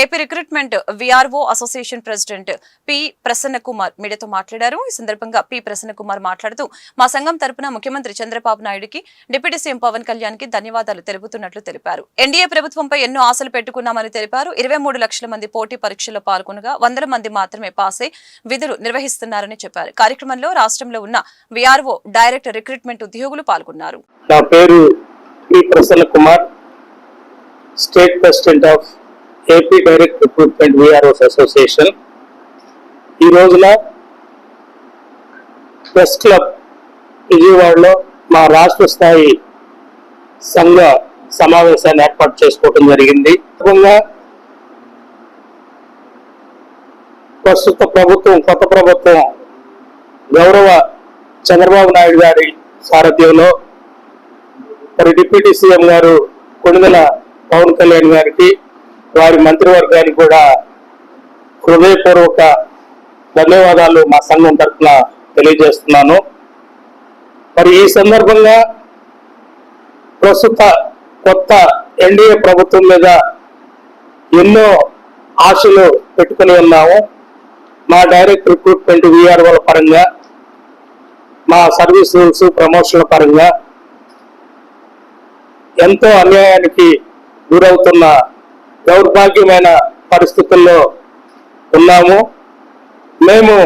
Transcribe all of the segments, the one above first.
AP recruitment VRO association president P Prasanna Kumar మీడియాతో మాట్లాడారు. ఈ సందర్భంగా పి ప్రసన్న కుమార్ మాట్లాడుతూ మా సంఘం తరపున ముఖ్యమంత్రి చంద్రబాబు నాయుడుకి డిప్యూటీ సీఎం పవన్ కళ్యాణ్కి ధన్యవాదాలు తెలుపుతున్నట్లు తెలిపారు. ఎన్డీఏ ప్రభుత్వంపై ఎన్నో ఆశలు పెట్టుకున్నామని తెలిపారు. ఇరవై మూడు లక్షల మంది పోటీ పరీక్షల్లో పాల్గొనగా వందల మంది మాత్రమే పాస్ అయి విధులు నిర్వహిస్తున్నారని చెప్పారు. కార్యక్రమంలో రాష్ట్రంలో ఉన్న విఆర్ఓ డైరెక్ట్ రిక్రూట్మెంట్ ఉద్యోగులు పాల్గొన్నారు. నా పేరు P Prasanna Kumar state president of AP direct recruitment VROs association ఈ రోజున ప్రెస్ క్లబ్ విజయవాడలో మా రాష్ట్ర స్థాయి సంఘ సమావేశాన్ని ఏర్పాటు చేసుకోవడం జరిగింది. ముఖ్యంగా ప్రస్తుత ప్రభుత్వం కొత్త ప్రభుత్వం గౌరవ చంద్రబాబు నాయుడు గారి సారథ్యంలో మరి డిప్యూటీ సీఎం గారు కొణిదెల పవన్ కళ్యాణ్ గారికి వారి మంత్రివర్గానికి కూడా హృదయపూర్వక ధన్యవాదాలు మా సంఘం తరఫున తెలియజేస్తున్నాను. మరి ఈ సందర్భంగా ప్రస్తుత కొత్త ఎన్డీఏ ప్రభుత్వం మీద ఎన్నో ఆశలు పెట్టుకుని ఉన్నాము. మా డైరెక్ట్ రిక్రూట్మెంట్ విఆర్ఓల పరంగా మా సర్వీస్ రూల్స్ ప్రమోషన్ల పరంగా ఎంతో అన్యాయానికి గురవుతున్న దౌర్భాగ్యమైన పరిస్థితుల్లో ఉన్నాము. మేము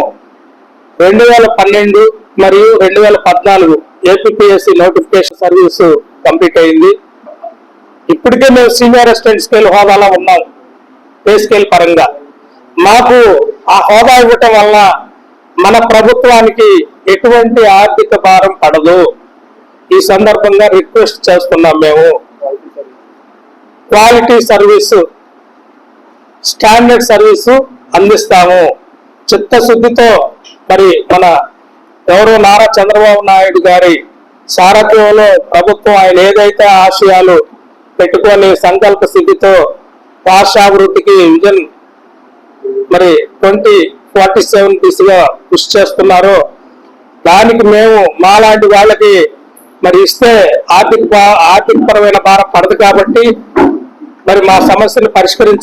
రెండు వేల పన్నెండు మరియు రెండు వేల పద్నాలుగు ఏపీఎస్సి నోటిఫికేషన్ సర్వీస్ కంప్లీట్ అయింది. ఇప్పటికే మేము సీనియర్ అసిస్టెంట్ స్కేల్ హోదాలో ఉన్నాం పే స్కేల్ పరంగా. మాకు ఆ హోదా ఇవ్వటం వల్ల మన ప్రభుత్వానికి ఎటువంటి ఆర్థిక భారం పడదు. ఈ సందర్భంగా రిక్వెస్ట్ చేస్తున్నాం మేము. క్వాలిటీ సర్వీసు స్టాండర్డ్ సర్వీసు అందిస్తాము. చిత్తశుద్ధితో మరి మన ఎవరో నారా చంద్రబాబు నాయుడు గారి సారథ్యంలో ప్రభుత్వం ఆయన ఏదైతే ఆశయాలు పెట్టుకొని సంకల్ప సిద్ధితో రాష్ట్రాభివృద్ధికి విజన్ మరి ట్వంటీ ఫార్టీ సెవెన్ దిశగా కృషి చేస్తున్నారో దానికి మేము మాలాంటి వాళ్ళకి మరి ఇస్తే ఆర్థిక ఆర్థికపరమైన భారం పడదు కాబట్టి మరి మా సమస్యను పరిష్కరించాలి